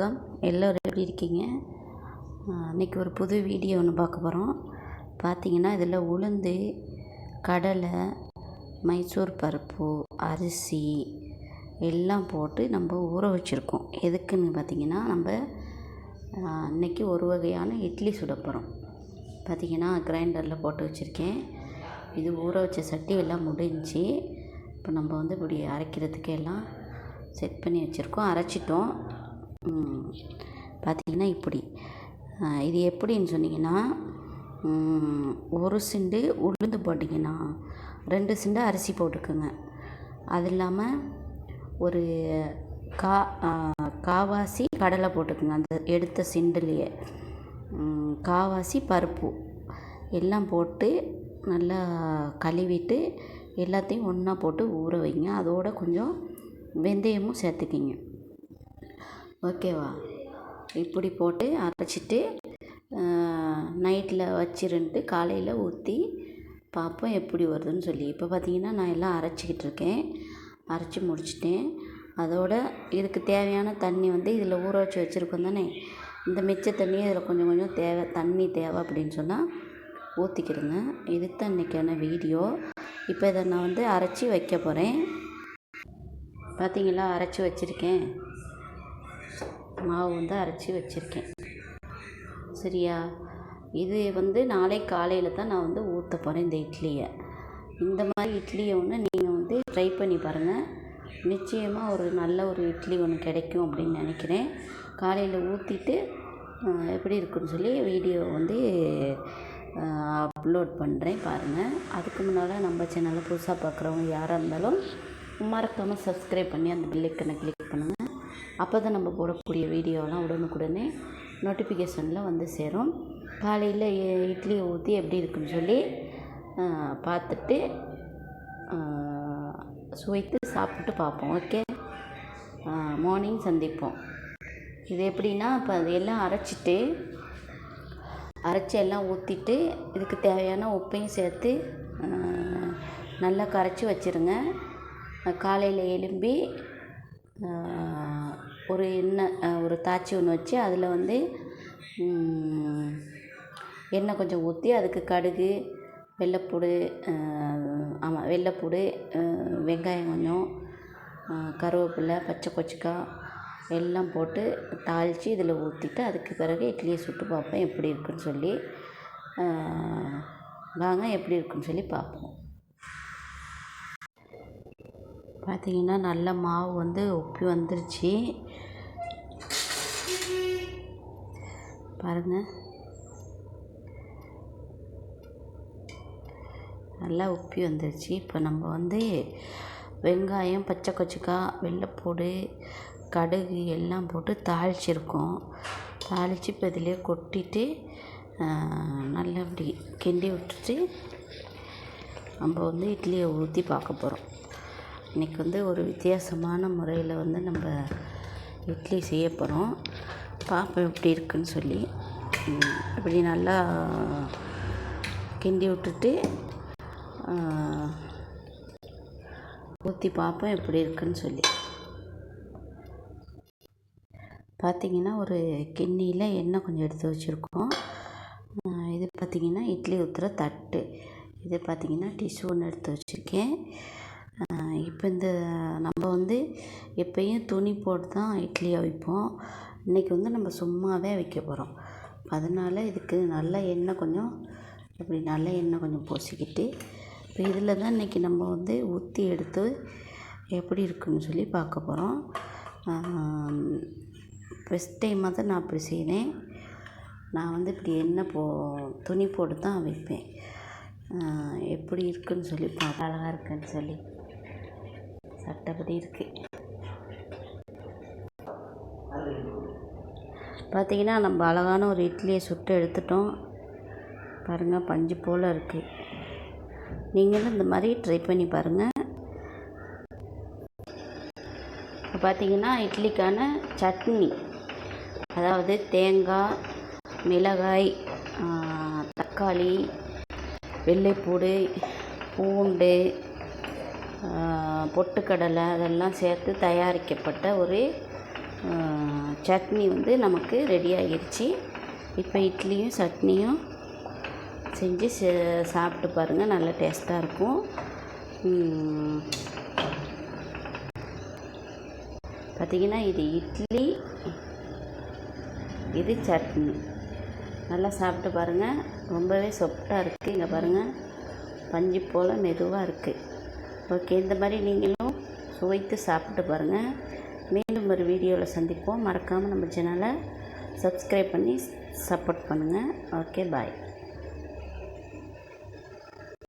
வணக்கம். எல்லோரும் எப்படி இருக்கீங்க? இன்றைக்கி ஒரு புது வீடியோ ஒன்று பார்க்க போகிறோம் பார்த்தீங்கன்னா இதில் உளுந்து கடலை மைசூர் பருப்பு அரிசி எல்லாம் போட்டு நம்ம ஊற வச்சுருக்கோம். எதுக்குன்னு பார்த்தீங்கன்னா நம்ம இன்றைக்கி ஒரு வகையான இட்லி சுட போகிறோம் பார்த்தீங்கன்னா கிரைண்டரில் போட்டு வச்சுருக்கேன். இது ஊற வச்ச சட்டி எல்லாம் முடிஞ்சு இப்போ நம்ம வந்து இப்படி அரைக்கிறதுக்கு எல்லாம் செட் பண்ணி வச்சுருக்கோம். அரைச்சிட்டோம். பார்த்திங்கன்னா இப்படி. இது எப்படின்னு சொன்னிங்கன்னா ஒரு சிண்டு உளுந்து போட்டிங்கன்னா ரெண்டு சிண்டு அரிசி போட்டுக்கோங்க. அது இல்லாமல் ஒரு கா காவாசி கடலை போட்டுக்கோங்க. அந்த எடுத்த சிண்டுலேயே. காவாசி பருப்பு எல்லாம் போட்டு நல்லா கழுவிட்டு எல்லாத்தையும் ஒன்றா போட்டு ஊற வைங்க. அதோட கொஞ்சம் வெந்தயமும் சேர்த்துக்கிங்க. ஓகேவா? இப்படி போட்டு அரைச்சிட்டு நைட்டில் வச்சிருந்துட்டு காலையில் ஊற்றி பார்ப்போம் எப்படி வருதுன்னு சொல்லி. இப்போ பார்த்தீங்கன்னா நான் எல்லாம் அரைச்சிக்கிட்டு இருக்கேன். அரைச்சி முடிச்சிட்டேன். அதோட இதுக்கு தேவையான தண்ணி வந்து இதில் ஊற வச்சு வச்சுருக்கோம் தானே? இந்த மிச்ச தண்ணியை இதில் கொஞ்சம் கொஞ்சம் தேவை தண்ணி தேவை அப்படின்னு சொன்னால் ஊற்றிக்கிடுங்க இதுக்கு தான் இன்றைக்கான வீடியோ. இப்போ இதை நான் வந்து அரைச்சி வைக்க போகிறேன் பார்த்தீங்களா அரைச்சி வச்சுருக்கேன். மாவு வந்து அரைச்சி வச்சுருக்கேன். சரியா? இது வந்து நாளை காலையில் தான் நான் வந்து ஊற்ற போகிறேன் இந்த இட்லியை. இந்த மாதிரி இட்லியை ஒன்று நீங்கள் வந்து ட்ரை பண்ணி பாருங்கள் நிச்சயமாக ஒரு நல்ல ஒரு இட்லி ஒன்று கிடைக்கும் அப்படின்னு நினைக்கிறேன். காலையில் ஊற்றிட்டு எப்படி இருக்குன்னு சொல்லி வீடியோ வந்து அப்லோட் பண்ணுறேன் பாருங்கள் அதுக்கு முன்னால் நம்ம சேனலை புதுசாக பார்க்குறவங்க யாராக இருந்தாலும் மறக்காமல் சப்ஸ்கிரைப் பண்ணி அந்த பில்லைக்கனை கிளிக் பண்ணுங்கள் அப்போ தான் நம்ம போடக்கூடிய வீடியோலாம் உடனுக்குடனே நோட்டிஃபிகேஷனில் வந்து சேரும். காலையில் இட்லியை ஊற்றி எப்படி இருக்குன்னு சொல்லி பார்த்துட்டு சுவைத்து சாப்பிட்டு பார்ப்போம். ஓகே? மார்னிங் சந்திப்போம். இது எப்படின்னா இப்போ அதையெல்லாம் அரைச்சிட்டு அரைச்சி எல்லாம் ஊற்றிட்டு இதுக்கு தேவையான உப்பையும் சேர்த்து நல்லா கரைச்சி வச்சுருங்க. காலையில் எழும்பி ஒரு எண்ணெய் ஒரு தாச்சி ஒன்று வச்சு அதில் வந்து எண்ணெய் கொஞ்சம் ஊற்றி அதுக்கு கடுகு வெள்ளைப்பூடு ஆமாம் வெள்ளைப்பூடு வெங்காயம் கொஞ்சம் கருவேப்பிலை பச்சை கொச்சிக்காய் எல்லாம் போட்டு தாளித்து இதில் ஊற்றிட்டு அதுக்கு பிறகு இட்லியை சுட்டு பார்ப்பேன் எப்படி இருக்குன்னு சொல்லி வாங்க எப்படி இருக்குன்னு சொல்லி பார்ப்போம். பார்த்திங்கன்னா நல்ல மாவு வந்து உப்பி வந்துருச்சு. பாருங்கள் நல்லா உப்பி வந்துருச்சு. இப்போ நம்ம வந்து வெங்காயம் பச்சை கொச்சிக்காய் வெள்ளைப்பூடு கடுகு எல்லாம் போட்டு தாளிச்சிருக்கோம். தாளித்து இப்போ இதிலே கொட்டிட்டு நல்லா கிண்டி விட்டுட்டு நம்ம வந்து இட்லியை ஊற்றி பார்க்க போகிறோம் இன்றைக்கி வந்து ஒரு வித்தியாசமான முறையில் வந்து நம்ம இட்லி செய்ய போகிறோம் பார்ப்போம் எப்படி இருக்குன்னு சொல்லி. இப்படி நல்லா கிண்டி விட்டுட்டு ஊற்றி பார்ப்போம் எப்படி இருக்குன்னு சொல்லி. பார்த்திங்கன்னா ஒரு கிண்ணியில் எண்ணெய் கொஞ்சம் எடுத்து வச்சுருக்கோம். இது பார்த்திங்கன்னா இட்லி ஊற்றுற தட்டு. இது பார்த்திங்கன்னா டிஷ்யூ ஒன்று எடுத்து வச்சுருக்கேன். இப்போ இந்த நம்ம வந்து எப்பயும் துணி போட்டு தான் இட்லி அவிப்போம் இன்றைக்கி வந்து நம்ம சும்மாவே வைக்க போகிறோம் அதனால் இதுக்கு நல்ல எண்ணெய் கொஞ்சம் இப்படி நல்ல எண்ணெய் கொஞ்சம் பூசிக்கிட்டு இப்போ இதில் தான் இன்றைக்கி நம்ம வந்து ஊற்றி எடுத்து எப்படி இருக்குன்னு சொல்லி பார்க்க போகிறோம் ஃபஸ்ட் டைமாக தான் நான் இப்படி செய்கிறேன் நான் வந்து இப்படி எண்ணெய் போ துணி போட்டு தான் வைப்பேன் எப்படி இருக்குன்னு சொல்லி பார்க்க அழகாக இருக்குன்னு சொல்லி. சட்டப்படி இருக்குது பார்த்திங்கன்னா நம்ம அழகான ஒரு இட்லியை சுட்டு எடுத்துட்டோம். பாருங்கள் பஞ்சு போல் இருக்குது நீங்களும் இந்த மாதிரி ட்ரை பண்ணி பாருங்கள் இப்போ பார்த்திங்கன்னா இட்லிக்கான சட்னி. அதாவது தேங்காய் மிளகாய் தக்காளி வெள்ளைப்பூடு பூண்டு பொட்டுக்கடலை அதெல்லாம் சேர்த்து தயாரிக்கப்பட்ட ஒரு சட்னி வந்து நமக்கு ரெடி ஆகிருச்சு. இப்போ இட்லியும் சட்னியும் செஞ்சு சாப்பிட்டு பாருங்கள் நல்ல டேஸ்ட்டாக இருக்கும். பார்த்திங்கன்னா இது இட்லி இது சட்னி. நல்லா சாப்பிட்டு பாருங்கள் ரொம்பவே சொப்டாக இருக்குது இங்கே பாருங்கள் பஞ்சு போல் மெதுவாக இருக்குது ஓகே இந்த மாதிரி நீங்களும் சுவைத்து சாப்பிட்டு பாருங்கள் மீண்டும் ஒரு வீடியோவில் சந்திப்போம். மறக்காமல் நம்ம சேனலை சப்ஸ்கிரைப் பண்ணி சப்போர்ட் பண்ணுங்கள் ஓகே பாய்